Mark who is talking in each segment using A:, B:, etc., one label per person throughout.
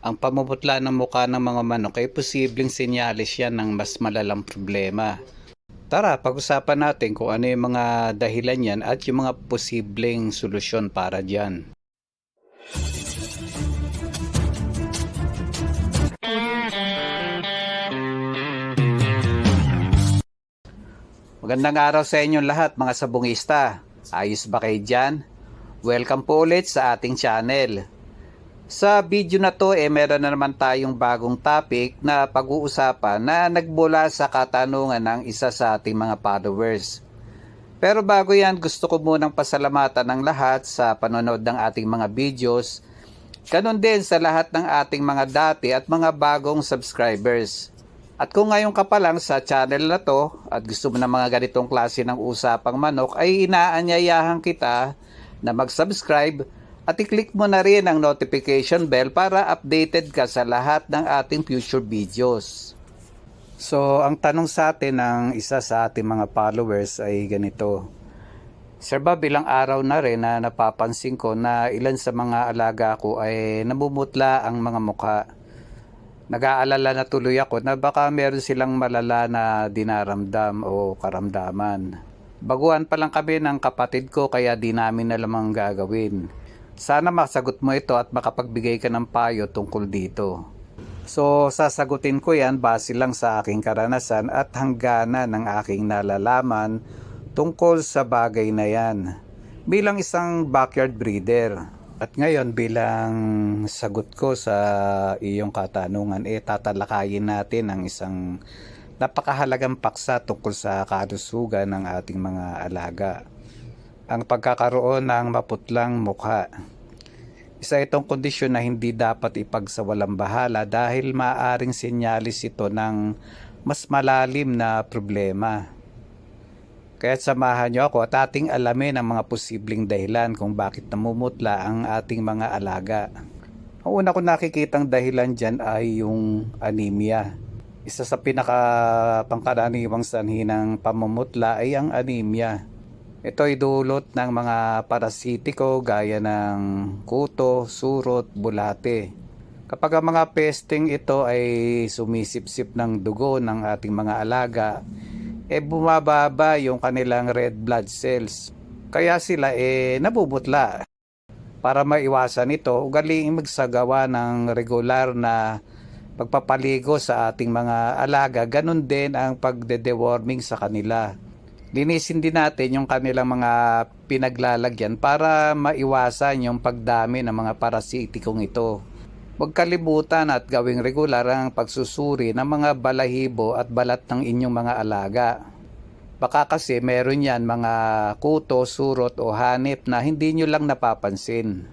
A: Ang pamumutla ng mukha ng mga manok ay posibleng senyalis yan ng mas malalang problema. Tara, pag-usapan natin kung ano yung mga dahilan yan at yung mga posibleng solusyon para dyan. Magandang araw sa inyong lahat mga sabungista. Ayos ba kayo dyan? Welcome po ulit sa ating channel. Sa video na to, eh, meron na naman tayong bagong topic na pag-uusapan na nagmula sa katanungan ng isa sa ating mga followers. Pero bago yan, gusto ko munang pasalamatan ng lahat sa panonood ng ating mga videos. Ganon din sa lahat ng ating mga dati at mga bagong subscribers. At kung ngayon ka pa lang sa channel na to at gusto mo ng mga ganitong klase ng usapang manok ay inaanyayahan kita na mag-subscribe at i-click mo na rin ang notification bell para updated ka sa lahat ng ating future videos. So, ang tanong sa atin ng isa sa ating mga followers ay ganito. Sir Bob, ilang araw na rin na napapansin ko na ilan sa mga alaga ko ay namumutla ang mga mukha. Nag-aalala na tuloy ako na baka meron silang malala na dinaramdam o karamdaman. Baguhan pa lang kami ng kapatid ko kaya di namin na lamang gagawin. Sana masagot mo ito at makapagbigay ka ng payo tungkol dito. So, sasagutin ko yan base lang sa aking karanasan at hangganan ng aking nalalaman tungkol sa bagay na yan. Bilang isang backyard breeder, at ngayon bilang sagot ko sa iyong katanungan, eh tatalakayin natin ang isang napakahalagang paksa tungkol sa kalusugan ng ating mga alaga. Ang pagkakaroon ng maputlang mukha. Isa itong kondisyon na hindi dapat ipagsawalang bahala dahil maaring sinyalis ito ng mas malalim na problema. Kaya samahan niyo ako at ating alamin ang mga posibleng dahilan kung bakit namumutla ang ating mga alaga. Ang una ko nakikitang dahilan dyan ay yung anemia. Isa sa pinaka pangkaraniwang sanhi ng pamumutla ay ang anemia. Ito ay dulot ng mga parasitiko gaya ng kuto, surot, bulate. Kapag ang mga pesting ito ay sumisipsip ng dugo ng ating mga alaga, eh bumababa yung kanilang red blood cells. Kaya sila eh nabubutla. Para maiwasan ito, ugaliing magsagawa ng regular na pagpapaligo sa ating mga alaga. Ganon din ang pagde-deworming sa kanila. Linisin din natin yung kanilang mga pinaglalagyan para maiwasan yung pagdami ng mga parasitikong ito. Huwag kalibutan at gawing regular ang pagsusuri ng mga balahibo at balat ng inyong mga alaga. Baka kasi meron yan mga kuto, surot o hanip na hindi nyo lang napapansin.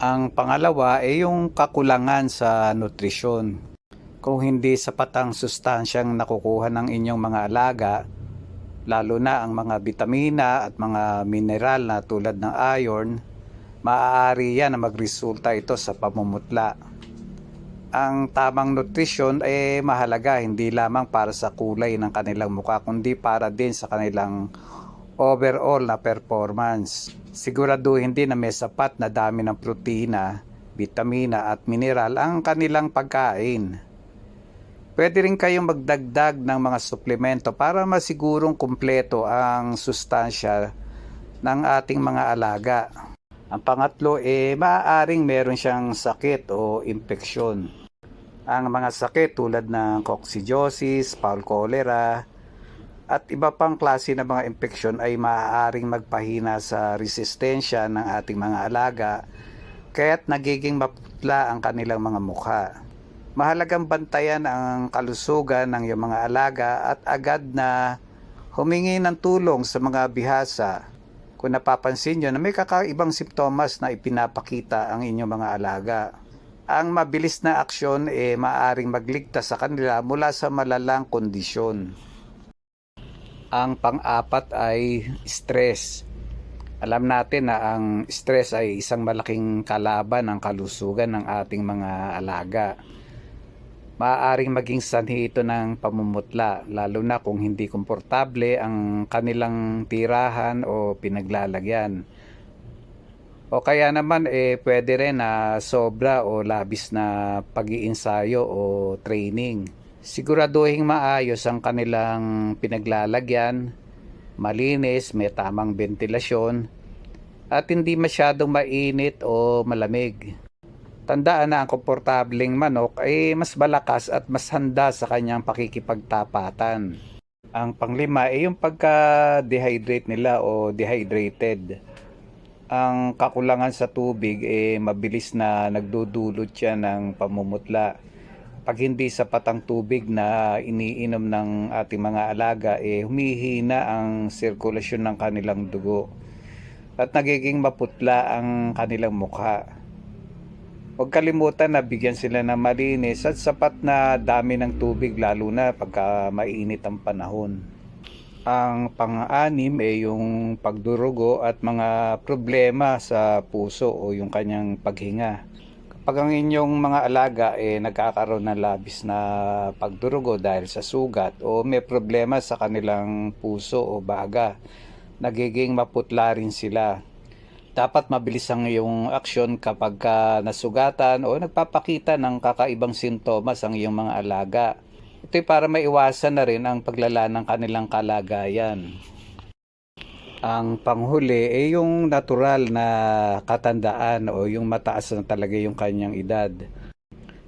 A: Ang pangalawa ay yung kakulangan sa nutrisyon. Kung hindi sapat ang sustansyang nakukuha ng inyong mga alaga, lalo na ang mga bitamina at mga mineral na tulad ng iron, maaari yan na magresulta ito sa pamumutla. Ang tamang nutrisyon ay mahalaga hindi lamang para sa kulay ng kanilang mukha kundi para din sa kanilang overall na performance. Siguraduhin din na may sapat na dami ng protina, vitamina at mineral ang kanilang pagkain. Pwede rin kayong magdagdag ng mga suplemento para masigurong kumpleto ang sustansya ng ating mga alaga. Ang pangatlo, eh, maaaring meron siyang sakit o impeksyon. Ang mga sakit tulad ng coccidiosis, foul cholera, at iba pang klase ng mga impeksyon ay maaaring magpahina sa resistensya ng ating mga alaga kaya't nagiging maputla ang kanilang mga mukha. Mahalagang bantayan ang kalusugan ng iyong mga alaga at agad na humingi ng tulong sa mga bihasa kung napapansin nyo na may kakaibang simptomas na ipinapakita ang inyong mga alaga. Ang mabilis na aksyon ay eh, maaring magligtas sa kanila mula sa malalang kondisyon. Ang pang-apat ay stress. Alam natin na ang stress ay isang malaking kalaban ng kalusugan ng ating mga alaga. Maaaring maging sanhi ito ng pamumutla, lalo na kung hindi komportable ang kanilang tirahan o pinaglalagyan. O kaya naman eh pwede rin na sobra o labis na pag-iinsayo o training. Siguraduhin maayos ang kanilang pinaglalagyan, malinis, may tamang ventilasyon, at hindi masyadong mainit o malamig. Tandaan na ang komportableng manok ay mas malakas at mas handa sa kanyang pakikipagtapatan. Ang panglima ay yung pagka-dehydrate nila o dehydrated. Ang kakulangan sa tubig ay mabilis na nagdudulot siya ng pamumutla. Pag hindi sapat ang tubig na iniinom ng ating mga alaga, eh humihina ang sirkulasyon ng kanilang dugo at nagiging maputla ang kanilang mukha. Huwag kalimutan na bigyan sila ng malinis at sapat na dami ng tubig lalo na pagka mainit ang panahon. Ang pang-anim ay yung pagdurugo at mga problema sa puso o yung kanyang paghinga. Kapag ang inyong mga alaga eh nagkakaroon ng labis na pagdurugo dahil sa sugat o may problema sa kanilang puso o baga, nagiging maputla rin sila. Dapat mabilis ang iyong aksyon kapag ka nasugatan o nagpapakita ng kakaibang sintomas ang iyong mga alaga. Ito'y para maiwasan na rin ang paglala ng kanilang kalagayan. Ang panghuli ay yung natural na katandaan o yung mataas na talaga yung kanyang edad.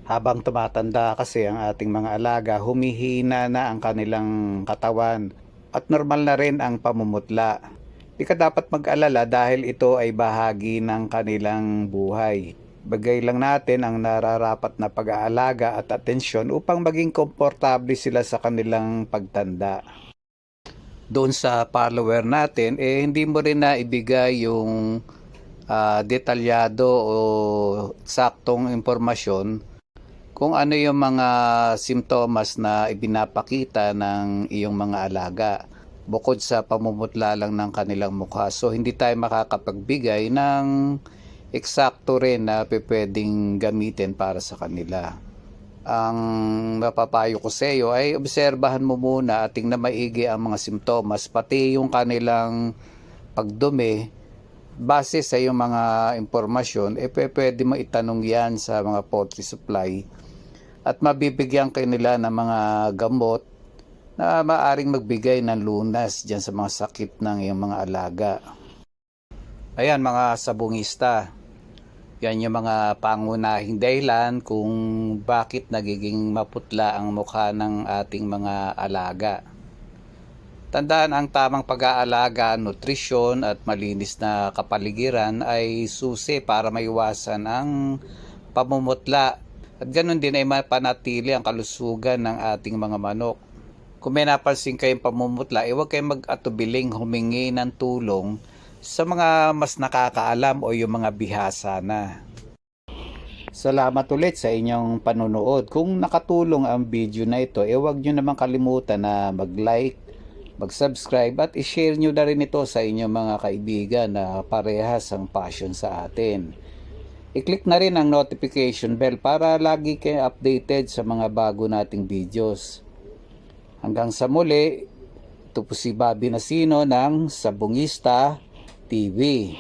A: Habang tumatanda kasi ang ating mga alaga, humihina na ang kanilang katawan at normal na rin ang pamumutla. Di ka dapat mag-alala dahil ito ay bahagi ng kanilang buhay. Bagay lang natin ang nararapat na pag-aalaga at atensyon upang maging komportable sila sa kanilang pagtanda. Doon sa follower natin, eh hindi mo rin na ibigay yung ah, detalyado o saktong impormasyon kung ano yung mga simptomas na ibinapakita ng iyong mga alaga bukod sa pamumutla lang ng kanilang mukha. So hindi tayo makakapagbigay ng eksakto rin na pwedeng gamitin para sa kanila. Ang mapapayo ko sa iyo ay obserbahan mo muna at tingnan maigi ang mga simptomas pati yung kanilang pagdumi base sa iyong mga impormasyon eh pwede mo itanong yan sa mga poultry supply at mabibigyan kayo nila ng mga gamot na maaring magbigay ng lunas dyan sa mga sakit ng iyong mga alaga. Ayan mga sabungista, yan yung mga pangunahing dahilan kung bakit nagiging maputla ang mukha ng ating mga alaga. Tandaan ang tamang pag-aalaga, nutrisyon at malinis na kapaligiran ay susi para maiwasan ang pamumutla at ganun din ay mapanatili ang kalusugan ng ating mga manok. Kung may napansin kayong pamumutla, eh huwag kayong mag-atubiling humingi ng tulong sa mga mas nakakaalam o yung mga bihasa na. Salamat ulit sa inyong panonood. Kung nakatulong ang video na ito, eh huwag nyo naman kalimutan na mag-like, mag-subscribe at i-share nyo na rin ito sa inyong mga kaibigan na parehas ang passion sa atin. I-click na rin ang notification bell para lagi kayo updated sa mga bago nating videos. Hanggang sa muli, ito po si Bobby Nasino ng Sabungista TV.